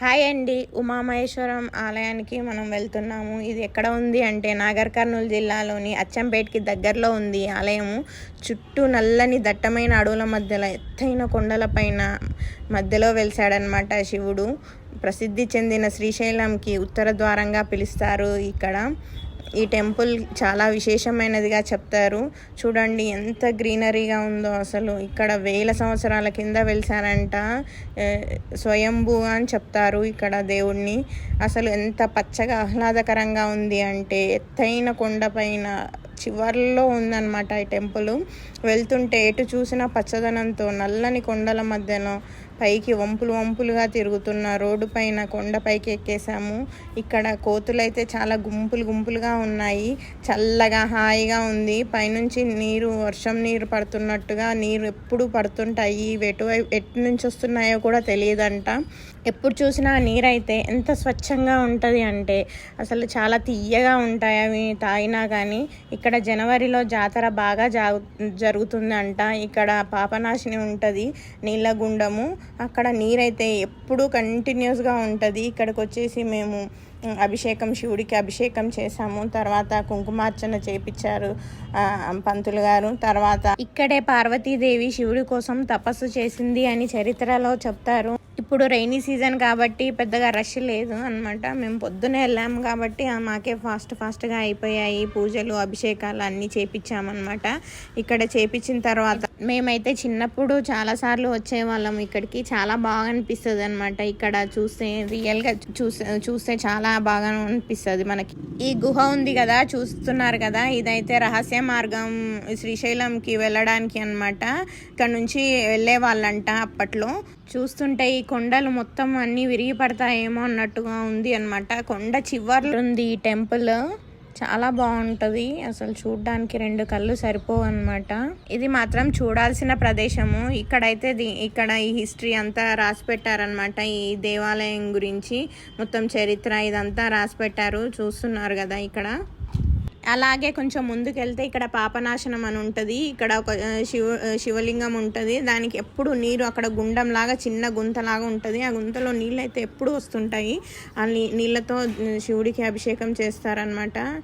Hi అండి ఉమామహేశ్వరం ఆలయానికి మనం వెళ్తున్నాము. ఇది ఎక్కడ ఉంది అంటే నాగర్ కర్నూలు జిల్లాలోని అచ్చంపేటకి దగ్గరలో ఉంది ఆలయము. చుట్టూ నల్లని దట్టమైన అడవుల మధ్యలో ఎత్తైన కొండలపైన మధ్యలో వెలిసాడనమాట శివుడు. ప్రసిద్ధి చెందిన శ్రీశైలంకి ఉత్తర ద్వారంగా పిలుస్తారు ఇక్కడ. ఈ టెంపుల్ చాలా విశేషమైనదిగా చెప్తారు. చూడండి ఎంత గ్రీనరీగా ఉందో అసలు. ఇక్కడ వేల సంవత్సరాల కింద వెలిసారంట స్వయంభూ అని చెప్తారు ఇక్కడ దేవుణ్ణి. అసలు ఎంత పచ్చగా ఆహ్లాదకరంగా ఉంది అంటే ఎత్తైన కొండపైన చివర్లో ఉందన్నమాట ఈ టెంపుల్. వెళ్తుంటే ఎటు చూసినా పచ్చదనంతో నల్లని కొండల మధ్యలో పైకి వంపులు వంపులుగా తిరుగుతున్న రోడ్డు పైన కొండపైకి ఎక్కేసాము ఇక్కడ కోతులైతే చాలా గుంపులు గుంపులుగా ఉన్నాయి. చల్లగా హాయిగా ఉంది. పైనుంచి నీరు వర్షం నీరు పడుతున్నట్టుగా నీరు ఎప్పుడు పడుతుంటాయి ఇవి ఎటువైపు ఎటు నుంచి వస్తున్నాయో కూడా తెలియదంట. ఎప్పుడు చూసినా నీరైతే నీరు అయితే ఎంత స్వచ్ఛంగా ఉంటుంది అంటే అసలు చాలా తీయగా ఉంటాయి అవి తాగినా కానీ ఇక్కడ జనవరిలో జాతర బాగా జాగు జరుగుతుందంట. ఇక్కడ పాపనాశిని ఉంటుంది నీళ్ళ గుండము అక్కడ నీరైతే ఎప్పుడూ కంటిన్యూస్గా ఉంటుంది. ఇక్కడికి వచ్చేసి మేము అభిషేకం శివుడికి అభిషేకం చేశాము. తర్వాత కుంకుమార్చన చేపించారు ఆ, పంతులు గారు. తర్వాత ఇక్కడే పార్వతీదేవి శివుడి కోసం తపస్సు చేసింది అని చరిత్రలో చెప్తారు. ఇప్పుడు రైనీ సీజన్ కాబట్టి పెద్దగా రష్ లేదు అనమాట మేము పొద్దునే వెళ్ళాము కాబట్టి మాకే ఫాస్ట్ ఫాస్ట్గా అయిపోయాయి. పూజలు అభిషేకాలు అన్నీ చేపించామన్నమాట ఇక్కడ చేపించిన తర్వాత మేమైతే చిన్నప్పుడు చాలాసార్లు వచ్చేవాళ్ళం ఇక్కడికి. చాలా బాగా అనిపిస్తుంది అనమాట ఇక్కడ చూస్తే రియల్గా చూస్తే చూస్తే చాలా బాగా అనిపిస్తుంది మనకి. ఈ గుహ ఉంది కదా చూస్తున్నారు కదా ఇదైతే రహస్య మార్గం శ్రీశైలంకి వెళ్ళడానికి అనమాట ఇక్కడ నుంచి వెళ్ళే వాళ్ళంట అప్పట్లో. చూస్తుంటే ఈ కొండలు మొత్తం అన్ని విరిగి పడతాయేమో అన్నట్టుగా ఉంది అన్నమాట. కొండ చివర్లు ఉంది ఈ టెంపుల్. చాలా బాగుంటుంది. అసలు చూడడానికి రెండు కళ్ళు సరిపోవు అనమాట ఇది మాత్రం చూడాల్సిన ప్రదేశము. ఇక్కడైతే ఇక్కడ ఈ హిస్టరీ అంతా రాసి పెట్టారనమాట ఈ దేవాలయం గురించి మొత్తం చరిత్ర ఇదంతా రాసి పెట్టారు. చూస్తున్నారు కదా ఇక్కడ. అలాగే కొంచెం ముందుకెళ్తే ఇక్కడ పాపనాశనం అని ఉంటుంది. ఇక్కడ ఒక శివ శివలింగం ఉంటుంది. దానికి ఎప్పుడు నీరు అక్కడ గుండం లాగా చిన్న గుంతలాగా ఉంటుంది. ఆ గుంతలో నీళ్ళు అయితే ఎప్పుడు వస్తుంటాయి. ఆ నీ- నీళ్ళతో శివుడికి అభిషేకం చేస్తారనమాట